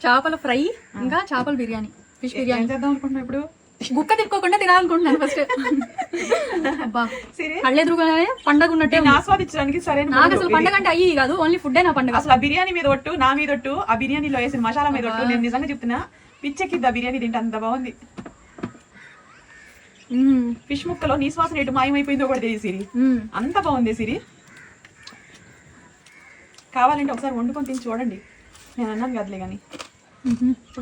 చేపల ఫ్రై ఇంకా చేపల బిర్యానీ ఫిష్ బిర్యానీ చేద్దాం అనుకుంటున్నా ఇప్పుడు గుక్క తిప్పుకోకుండా తినాలనుకుంటున్నాను ఫస్ట్ అబ్బా సరే కళ్ళెదురుగానే పండగ ఉన్నట్టే. ఆస్వాదించడానికి సరైన నాకు అసలు. పండగ అంటే అయ్యి కాదు ఓన్లీ ఫుడ్ నా పండగ అసలు ఆ బిర్యానీ మీద ఒట్టు నా మీద ఒట్టు ఆ బిర్యానీలో వేసిన మసాలా మీద ఒట్టు నేను నిజంగా చెప్తున్నా పిచ్చెక్కిద్ది ఆ బిర్యానీ తింటే అంత బాగుంది. ఫిష్ ముక్కలో నీ శ్వాసన ఎటు మాయమైపోయిందో కూడా తెలియదు సిరి. అంత బాగుంది సిరి కావాలంటే ఒకసారి వండుకొని తిని చూడండి నేను అన్నాను కదలే కానీ.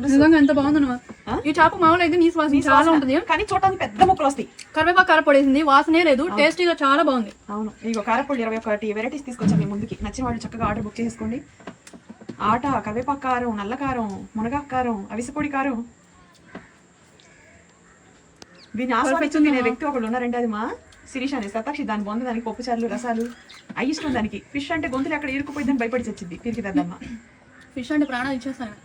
నిజంగా ఎంత బాగుంది ఆ? ఈ చేప మామూలు అయితే నీ శ్వాస చాలా ఉంటుంది. కానీ చూడటానికి పెద్ద ముక్కలు వస్తాయి. కరివేపాకు కార పొడేసింది వాసనే లేదు టేస్టీగా చాలా బాగుంది. అవును. ఇగో కారపొడి ఇరవై ఒకటి వెరైటీస్ తీసుకొచ్చాను మీ ముందుకి. నచ్చిన వాళ్ళు చక్కగా ఆర్డర్ బుక్ చేసుకోండి. ఆట కరివేపాకు కారం నల్ల కారం మునగాకు కారం అవిసెపొడి కారం. దీన్ని ఆస్వాదించి తినే వ్యక్తి ఒకడు ఉన్నారంటే అది మా శిరీష్ అనే సతాక్షి. దాని బొంద దానికి పప్పుచారులు రసాలు. అవి ఇష్టం దానికి. ఫిష్ అంటే గొంతులు ఎక్కడ ఇరుక్కుపోయిందని భయపడి చచ్చింది. తిరిగి దద్దమ్మ ఫిష్ అంటే ప్రాణాలు ఇచ్చేస్తాను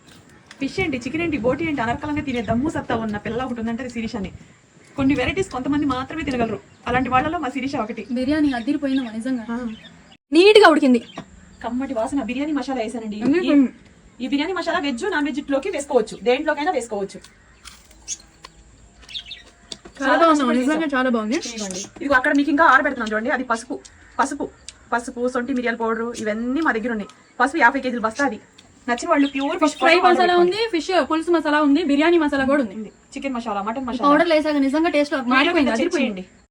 ఫిష్ ఏంటి చికెన్ ఏంటి బోటి ఏంటి అనర్కలంగా తినే దమ్ము సత్తా ఉన్న పిల్ల ఒకటి ఉందంటే శిరీష్ అని. కొన్ని వెరైటీస్ కొంతమంది మాత్రమే తినగలరు. అలాంటి వాళ్ళలో మా శిరీష ఒకటి. బిర్యానీ అదిరిపోయిందమ్మా నిజంగా. నీట్గా ఉడికింది. కమ్మటి వాసన బిర్యానీ మసాలా వేసానండి. ఈ- బిర్యానీ మసాలా వెజ్ నాన్ వెజ్లోకి వేసుకోవచ్చు. దేంట్లోకైనా వేసుకోవచ్చు. చాలా బాగుంది నిజంగా చాలా బాగుంది. ఇదిగోండి ఇది అక్కడ మీకు ఇంకా ఆరబెడుతున్నాం చూడండి. అది పసుపు పసుపు పసుపు సొంటి మిరియాల పౌడర్ ఇవన్నీ మా దగ్గర ఉన్నాయి. పసుపు యాభై కేజీలు బస్తా అది నచ్చిన వాళ్ళు ప్యూర్ ఫిష్ ఫ్రై మసాలా ఉంది ఫిష్ పులుసు మసాలా ఉంది బిర్యానీ మసాలా కూడా ఉంది. Chicken masala mutton masala. Powder వేసాక నిజంగా టేస్ట్ మారిపోయింది అదిరిపోయింది.